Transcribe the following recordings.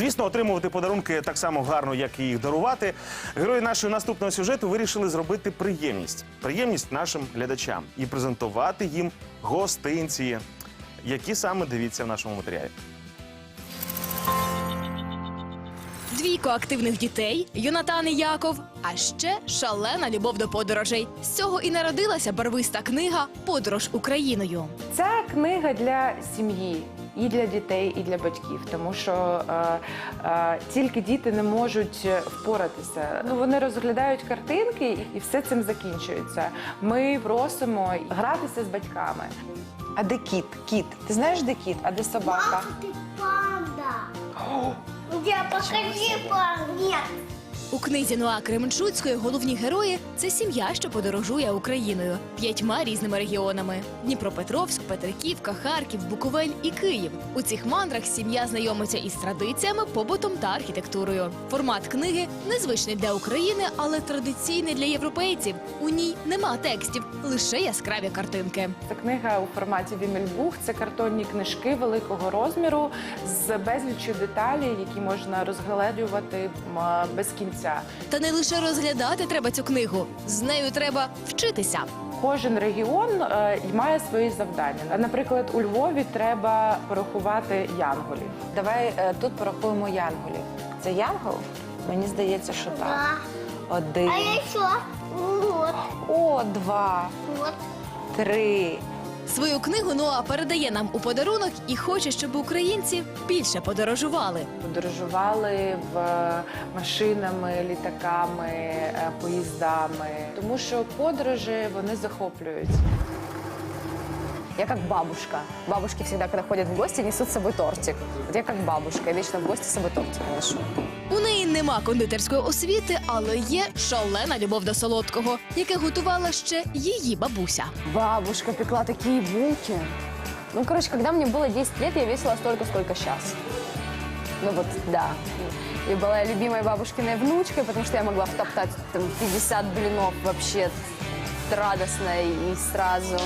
Звісно, отримувати подарунки так само гарно, як і їх дарувати. Герої нашого наступного сюжету вирішили зробити приємність. Приємність нашим глядачам і презентувати їм гостинці, які саме дивіться в нашому матеріалі. Двійко активних дітей, Йонатан і Яков, а ще шалена любов до подорожей. З цього і народилася барвиста книга Подорож Україною. Ця книга для сім'ї. І для дітей, і для батьків, тому що е, е, тільки діти не можуть впоратися. Ну вони розглядають картинки, і все цим закінчується. Ми просимо гратися з батьками. А де кіт? Кіт. Ти знаєш, де кіт? А де собака? Ты панда. Где, покажи пар. У книзі Ноа Кременчуцької головні герої це сім'я, що подорожує Україною п'ятьма різними регіонами: Дніпропетровськ, Петриківка, Харків, Буковель і Київ. У цих мандрах сім'я знайомиться із традиціями, побутом та архітектурою. Формат книги незвичний для України, але традиційний для європейців. У ній нема текстів, лише яскраві картинки. Це книга у форматі Вімельбух. Це картонні книжки великого розміру з безліччю деталей, які можна розгледювати без кінця. Та не лише розглядати треба цю книгу, з нею треба вчитися. Кожен регіон е, має свої завдання. Наприклад, у Львові треба порахувати янголів. Давай е, тут порахуємо янголів. Це янгол? Мені здається, що так. Один, А еще вот, о, два, вот. три. Свою книгу Ноа передає нам у подарунок і хоче, щоб українці більше подорожували. Подорожували в е, машинами, літаками, е, поїздами, тому що подорожі вони захоплюють. Я как бабушка. Бабушки всегда, когда ходят в гости, несут с собой тортик. Вот я как бабушка, я вечно в гости с собой тортик ношу. У неї нема кондитерської освіти, але є шалена любов до солодкого, яке готувала ще її бабуся. Бабушка пекла такие булки. Ну, короче, когда мне было 10 лет, я весила столько, сколько сейчас. Ну вот, да. И была я любимой бабушкиной внучкой, потому что я могла втоптать там 50 блинов вообще радостно и сразу.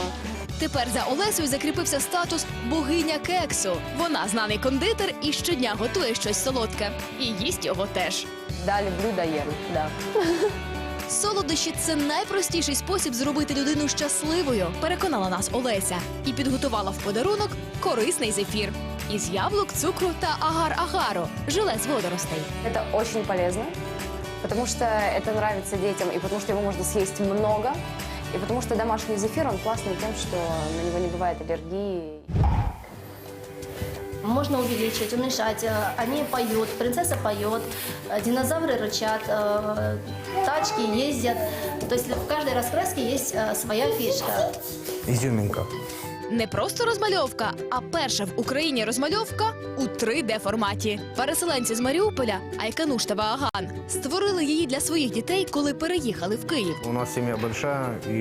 Тепер за Олесею закріпився статус богиня кексу. Вона знаний кондитер і щодня готує щось солодке. І їсть його теж. Да, люблю, да ем, да. Солодощі це найпростіший спосіб зробити людину щасливою, переконала нас Олеся, і підготувала в подарунок корисний зефір із яблук, цукру та агар-агару, желе з водоростей. Это очень полезно, потому что это нравится детям, и потому что его можно съесть много, И потому что домашний зефир, он классный тем, что на него не бывает аллергии. Можно увеличить, уменьшать. Они поют, принцесса поет, динозавры рычат, э, тачки ездят. То есть в каждой раскраске есть э, своя фишка. Изюминка. Не просто розмальовка, а перша в Україні розмальовка у 3D форматі. Переселенці з Маріуполя Айкануш та Вааган створили її для своїх дітей, коли переїхали в Київ. У нас сім'я велика і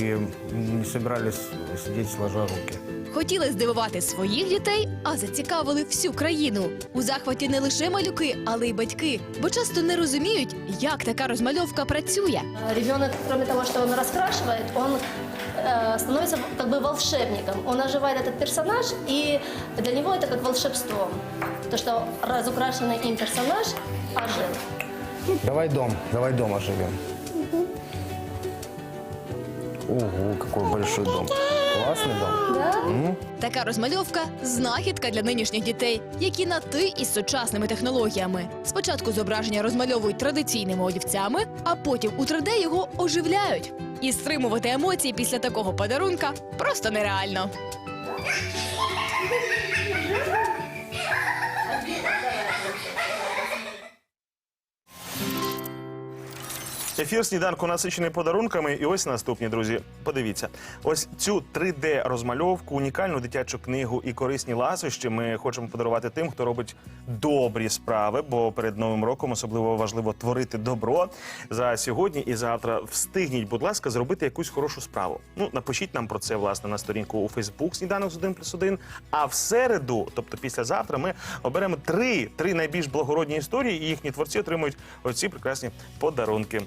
не збиралися сидіти сложа руки. Хотіли здивувати своїх дітей, а зацікавили всю країну. У захваті не лише малюки, але й батьки, бо часто не розуміють, як така розмальовка працює. Э, Ребенок, кроме того, что он раскрашивает, он э, становится как бы волшебником. Он оживает этот персонаж, и для него это как волшебство. То, что разукрашенный им персонаж ожил. Давай дом, давай дом оживем. Ого, какой большой дом. Классный дом. Така розмальовка знахідка для нинішніх дітей, які на ти із сучасними технологіями. Спочатку зображення розмальовують традиційними олівцями, а потім у 3D його оживляють. І стримувати емоції після такого подарунка просто нереально. Ефір сніданку насичений подарунками. І ось наступні друзі. Подивіться, ось цю 3D розмальовку, унікальну дитячу книгу і корисні ласощі ми хочемо подарувати тим, хто робить добрі справи. Бо перед новим роком особливо важливо творити добро. За сьогодні і завтра встигніть, будь ласка, зробити якусь хорошу справу. Ну напишіть нам про це власне на сторінку у Фейсбук сніданок з 1 плюс 1. А в середу, тобто післязавтра, ми оберемо три, три найбільш благородні історії, і їхні творці отримують оці прекрасні подарунки.